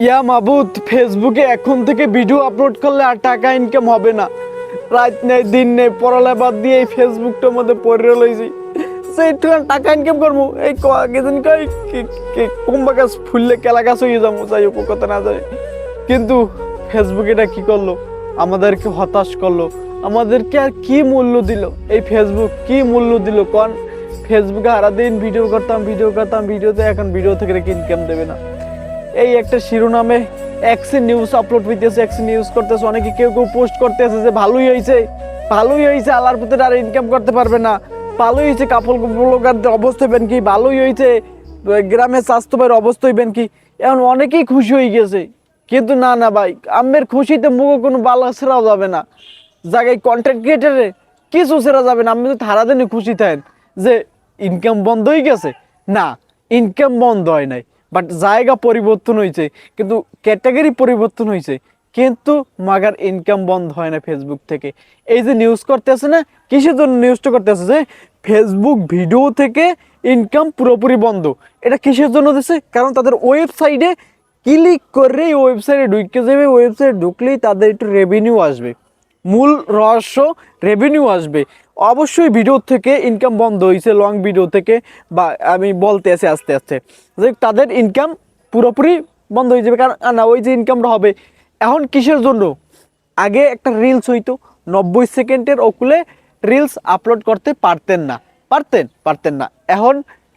ইয়া মাবুদ, ফেসবুকে এখন থেকে ভিডিও আপলোড করলে আর টাকা ইনকাম হবে না। রাত নেই, দিন নেই, পড়ালে বাদ দিয়ে এই ফেসবুকটার মধ্যে পড়ে লইছি সেই টাকা ইনকাম করব। এই কদিন কুম্বা গাছ ফুললে কেলা গাছ হয়ে যাব, যাই ও কথা না যায় কিন্তু ফেসবুক এটা কি করল? আমাদেরকে হতাশ করল। আমাদেরকে আর কি মূল্য দিল? এই ফেসবুক কি মূল্য দিল? কোন, ফেসবুকে সারাদিন ভিডিও করতাম ভিডিও করতাম ভিডিওতে এখন ভিডিও থেকে ইনকাম দেবে না। এই একটা শিরোনামে এক্সি নিউজ আপলোড হইতেছে এক্সি নিউজ করতেছে। অনেকে কেউ কেউ পোস্ট করতেছে যে ভালোই হয়েছে ভালোই হয়েছে আল্লাহর ভিতরে আর ইনকাম করতে পারবে না। ভালোই হয়েছে কাপল ব্লগারদের অবস্থা হইবেন কি? ভালোই হয়েছে গ্রামের স্বাস্থ্যের অবস্থা হইবেন কি? এখন অনেকেই খুশি হয়ে গেছে। কিন্তু না না ভাই আমের খুশিতে মুখে কোনো বালা সেরাও যাবে না। জায়গায় কন্টেন্ট ক্রিয়েটারে কিছু সেরা যাবে না। আপনি যদি সারাদিনই খুশি থাকেন যে ইনকাম বন্ধ হয়ে গেছে, না ইনকাম বন্ধ হয় নাই। বাট জায়গা পরিবর্তন হয়েছে কিন্তু ক্যাটাগরি পরিবর্তন হয়েছে কিন্তু মাগার ইনকাম বন্ধ হয় না ফেসবুক থেকে। এই যে নিউজ করতেছে না, কিসের জন্য নিউজটা করতেছে যে ফেসবুক ভিডিও থেকে ইনকাম পুরোপুরি বন্ধ। এটা কিসের জন্য দিচ্ছে কারণ তাদের ওয়েবসাইটে ক্লিক করে ওয়েবসাইটে ঢুকে যাবে ওয়েবসাইটে ঢুকলেই তাদের একটু রেভিনিউ আসবে। মূল রহস্য রেভিনিউ আসবে। অবশ্যই ভিডিও থেকে ইনকাম বন্ধ হয়েছে লং ভিডিও থেকে, বা আমি বলতে আছি আস্তে আস্তে। যে তাদের ইনকাম পুরোপুরি বন্ধ হয়ে যাবে, কারণ না, ওই যে ইনকামটা হবে, এখন কিসের জন্য? আগে একটা রিলস হইতো, নব্বই সেকেন্ডের ওকুলে রিলস আপলোড করতে পারতেন না, পারতেন পারতেন না। এখন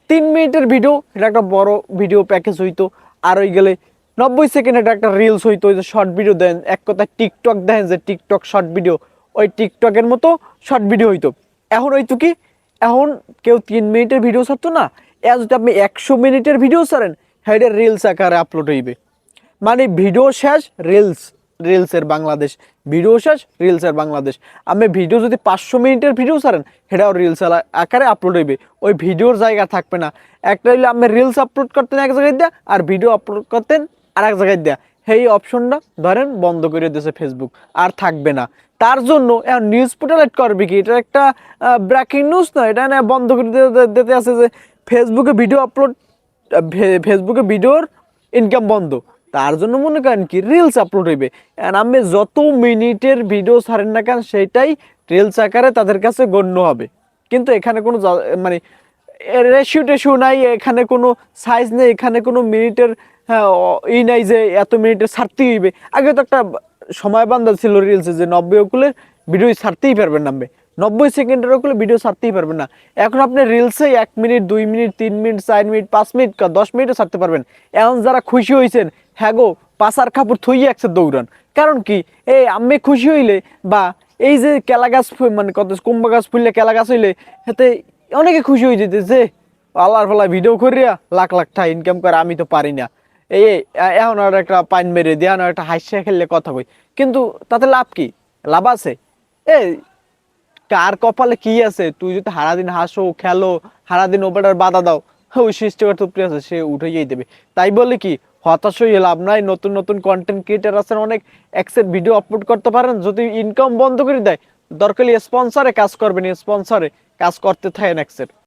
তিন মিনিটের ভিডিও এটা একটা বড় ভিডিও প্যাকেজ হইতো, আর ওই গেলে নব্বই সেকেন্ডের একটা রিলস হইতো, ওই যে শর্ট ভিডিও দেন, এক কথায় টিকটক দেখেন যে টিকটক শর্ট ভিডিও ওই টিকটকের মতো শর্ট ভিডিও হইতো। এখন হইতো কি, এখন কেউ তিন মিনিটের ভিডিও ছাড়তো না এ যদি আপনি একশো মিনিটের ভিডিও ছাড়েন এটা রিলস আকারে আপলোড হইবে। মানে ভিডিও শেষ রিলস রিলসের বাংলাদেশ। ভিডিও শেষ রিলসের বাংলাদেশ। আমি ভিডিও যদি পাঁচশো মিনিটের ভিডিও ছাড়েন সেটাও রিলস আকারে আপলোড হইবে। ওই ভিডিওর জায়গা থাকবে না। একটা হইলে আপনি রিলস আপলোড করতেন এক জায়গায় দেয়া, আর ভিডিও আপলোড করতেন আর এক জায়গায় দেয়া। সেই অপশনটা ধরেন বন্ধ করে দিয়েছে ফেসবুক আর থাকবে না। তার জন্য এখন নিউজ পোর্টালেট করবে কি? এটা একটা ব্রেকিং নিউজ না? এটা না বন্ধ করে দিতে- আছে যে ফেসবুকে ভিডিও আপলোড ফেসবুকে ভিডিওর ইনকাম বন্ধ। তার জন্য মনে করেন কি? রিলস আপলোড হইবে। আমি যত মিনিটের ভিডিও ছাড়েন না কেন সেটাই রিলস আকারে তাদের কাছে গণ্য হবে। কিন্তু এখানে কোনো মানে রেশিও টেশিও নাই এখানে কোনো সাইজ নেই এখানে কোনো মিনিটের হ্যাঁ, ই নাই যে এত মিনিটের ছাড়তেই হইবে। আগে তো একটা সময় বান্ধা ছিল রিলসে যে নব্বই ওকুলে ভিডিও ছাড়তেই পারবেন না নব্বই সেকেন্ডের ওকুলে ভিডিও ছাড়তেই পারবেন না। এখন আপনি রিলসে এক মিনিট দুই মিনিট তিন মিনিট চার মিনিট পাঁচ মিনিট দশ মিনিটও ছাড়তে পারবেন। এখন যারা খুশি হয়েছেন হ্যাঁ গো পাশার কাপড় থইয়ে একসে দৌড়ান। কারণ কি? এই আমি খুশি হইলে বা এই যে কেলা গাছ মানে কত কুম্বা গাছ ফুললে কেলা গাছ হইলে এতে অনেকে খুশি হয়ে যেতে যে আল্লাহর ফলা ভিডিও করিয়া লাখ লাখ টাকা ইনকাম করে, আমি তো পারি না। এই এখন আর একটা পাইন মেরে দিয়ে, এখন একটা হাসিয়া খেললে কথা কই। কিন্তু তাতে লাভ কি? লাভ আছে? এই কার কপালে কি আছে? তুই যদি সারাদিন হাসো, খেলো, সারাদিন ওপেটার বাধা দাও, ওই সৃষ্টিকর তুপড়ি আছে, সে উঠেই দেবে। তাই বলে কি, হতাশ হয়ে লাভ নাই, নতুন নতুন কন্টেন্ট ক্রিয়েটার আছেন অনেক এক্সের ভিডিও আপলোড করতে পারেন, যদি ইনকাম বন্ধ করে দেয়, দরকার স্পন্সরে কাজ করবেন স্পন্সরে কাজ করতে থাকেন এক্সের